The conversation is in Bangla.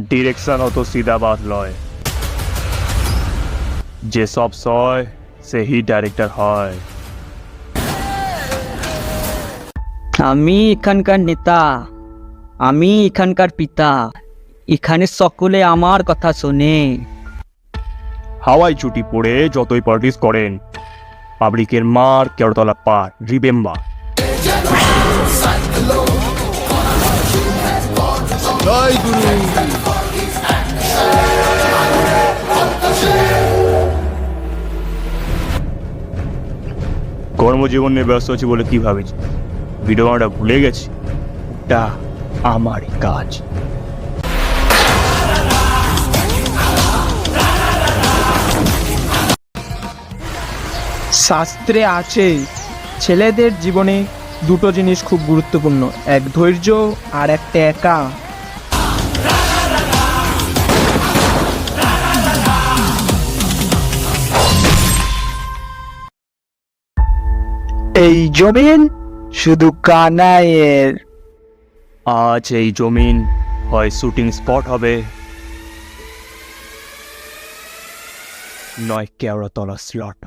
ডিরেকশন অত সিধাবাদ লয়। যে সব সয় সেই ডাইরেক্টর হয়। আমি এখানকার নেতা। আমি এখানকার পিতা। এখানে সকলে আমার কথা শোনে। হাওয়াই ছুটি পড়ে যতই পার্টিস করেন পাবলিকের মার কেরতলা পার রিবেম্বার। জয় গুরু। কর্মজীবন নিয়ে ব্যস্ত আছি বলে কি ভাবেছি? ভিডিও বানাটা ভুলে গেছি। তা আমার কাজ। শাস্ত্রে আছে, ছেলেদের জীবনে দুটো জিনিস খুব গুরুত্বপূর্ণ, এক ধৈর্য আর একটা একা। এই জমিন শুধু কানাইয়ের। আজ এই জমিন হয় শুটিং স্পট হবে। নয় কেওড়াতলা স্লট